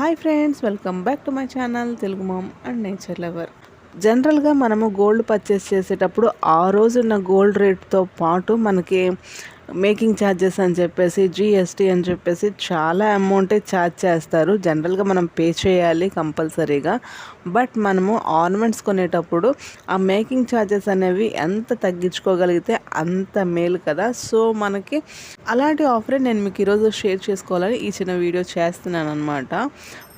Hi friends welcome back to my channel Telugu mom and nature lover. జనరల్గా మనము gold purchase చేసేటప్పుడు ఆ రోజున్న గోల్డ్ రేట్తో పాటు మనకి మేకింగ్ ఛార్జెస్ అని చెప్పేసి జిఎస్టీ అని చెప్పేసి చాలా అమౌంటే ఛార్జ్ చేస్తారు. జనరల్గా మనం పే చేయాలి కంపల్సరీగా. బట్ మనము ఆర్నమెంట్స్ కొనేటప్పుడు ఆ మేకింగ్ ఛార్జెస్ అనేవి ఎంత తగ్గించుకోగలిగితే అంత మేలు కదా. సో మనకి అలాంటి ఆఫరే నేను మీకు ఈరోజు షేర్ చేసుకోవాలని ఈ చిన్న వీడియో చేస్తున్నాను అనమాట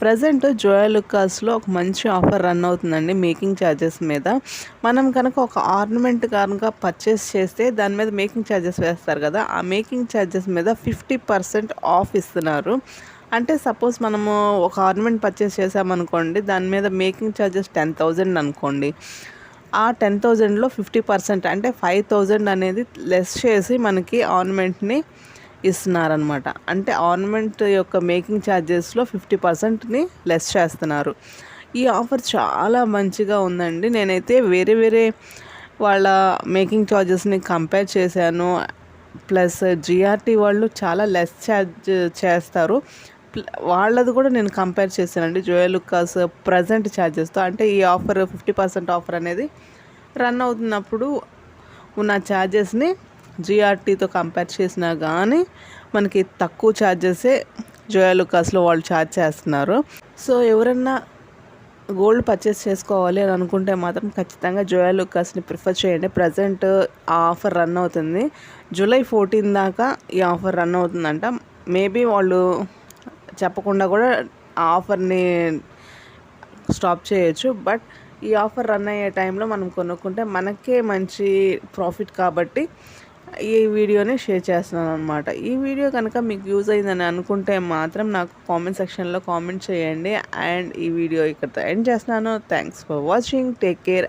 ప్రజెంట్ జోయా లుకాస్లో ఒక మంచి ఆఫర్ రన్ అవుతుందండి మేకింగ్ ఛార్జెస్ మీద. మనం కనుక ఒక ఆర్నమెంట్ కనుక పర్చేస్ చేస్తే దాని మీద మేకింగ్ ఛార్జెస్ వేస్తారు కదా ఆ మేకింగ్ ఛార్జెస్ మీద ఫిఫ్టీ పర్సెంట్ ఆఫ్ ఇస్తున్నారు. అంటే సపోజ్ మనము ఒక ఆర్నమెంట్ పర్చేస్ చేసామనుకోండి దాని మీద మేకింగ్ ఛార్జెస్ టెన్ థౌజండ్ అనుకోండి. ఆ టెన్ థౌజండ్లో ఫిఫ్టీ పర్సెంట్ అంటే ఫైవ్ థౌజండ్ అనేది లెస్ చేసి మనకి ఆర్నమెంట్ని ఇస్తున్నారనమాట అంటే ఆర్నమెంట్ యొక్క మేకింగ్ ఛార్జెస్లో ఫిఫ్టీ పర్సెంట్ని లెస్ చేస్తున్నారు. ఈ ఆఫర్ చాలా మంచిగా ఉందండి. నేనైతే వేరే వేరే వాళ్ళ మేకింగ్ ఛార్జెస్ని కంపేర్ చేశాను. ప్లస్ జిఆర్టీ వాళ్ళు చాలా లెస్ ఛార్జ్ చేస్తారు. వాళ్ళది కూడా నేను కంపేర్ చేశానండి. జోయలుకాస్ ప్రజెంట్ ఛార్జెస్తో అంటే ఈ ఆఫర్ ఫిఫ్టీ పర్సెంట్ ఆఫర్ అనేది రన్ అవుతున్నప్పుడు ఉన్న ఛార్జెస్ని జిఆర్టీతో కంపేర్ చేసినా కానీ మనకి తక్కువ ఛార్జెసే జోయాలుకాస్లో వాళ్ళు ఛార్జ్ చేస్తున్నారు. సో ఎవరన్నా గోల్డ్ పర్చేస్ చేసుకోవాలి అని అనుకుంటే మాత్రం ఖచ్చితంగా జోయా లుకాస్ని ప్రిఫర్ చేయండి. ప్రజెంట్ ఆ ఆఫర్ రన్ అవుతుంది. జూలై ఫోర్టీన్ దాకా ఈ ఆఫర్ రన్ అవుతుందంట. మేబీ వాళ్ళు చెప్పకుండా కూడా ఆ ఆఫర్ని స్టాప్ చేయొచ్చు. బట్ ఈ ఆఫర్ రన్ అయ్యే టైంలో మనం కొనుక్కుంటే మనకే మంచి ప్రాఫిట్ కాబట్టి ఈ వీడియోని షేర్ చేస్తున్నాను అనమాట ఈ వీడియో కనుక మీకు యూజ్ అయిందని అనుకుంటే మాత్రం నాకు కామెంట్ సెక్షన్లో కామెంట్ చేయండి. అండ్ ఈ వీడియో ఇక్కడ ఎండ్ చేస్తున్నాను. Thanks for watching take care